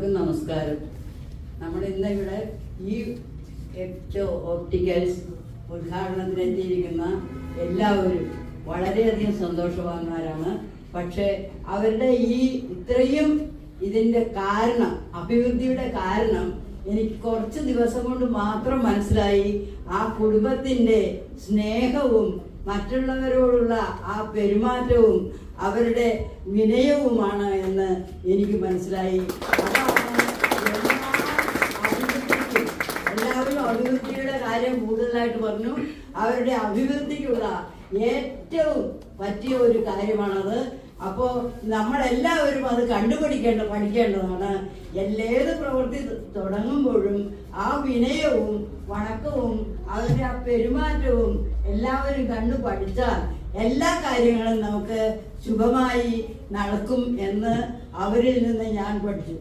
എല്ലാവർക്കും നമസ്കാരം. നമ്മൾ ഇന്ന് ഇവിടെ ഈ എക്ടോ ഓപ്റ്റിക്കൽസ് ഉദ്ഘാടനത്തിനെത്തിയിരിക്കുന്ന എല്ലാവരും വളരെയധികം സന്തോഷവാന്മാരാണ്. പക്ഷേ അവരുടെ ഈ ഇത്രയും ഇതിന്റെ കാരണം അഭിവൃദ്ധിയുടെ കാരണം എനിക്ക് കുറച്ച് ദിവസം കൊണ്ട് മാത്രം മനസ്സിലായി. ആ കുടുംബത്തിന്റെ സ്നേഹവും മറ്റുള്ളവരോടുള്ള ആ പെരുമാറ്റവും അവരുടെ വിനയവുമാണ് എന്ന് എനിക്ക് മനസ്സിലായി. അഭിവൃദ്ധിയുടെ കാര്യം കൂടുതലായിട്ട് പറഞ്ഞു. അവരുടെ അഭിവൃദ്ധിക്കുള്ള ഏറ്റവും പറ്റിയ ഒരു കാര്യമാണത്. അപ്പോൾ നമ്മളെല്ലാവരും അത് കണ്ടുപിടിക്കേണ്ട പഠിക്കേണ്ടതാണ്. എല്ലേത് പ്രവൃത്തി തുടങ്ങുമ്പോഴും ആ വിനയവും വണക്കവും അവരുടെ ആ പെരുമാറ്റവും എല്ലാവരും കണ്ടു പഠിച്ചാൽ എല്ലാ കാര്യങ്ങളും നമുക്ക് ശുഭമായി നടക്കും എന്ന് അവരിൽ നിന്ന് ഞാൻ പഠിച്ചു.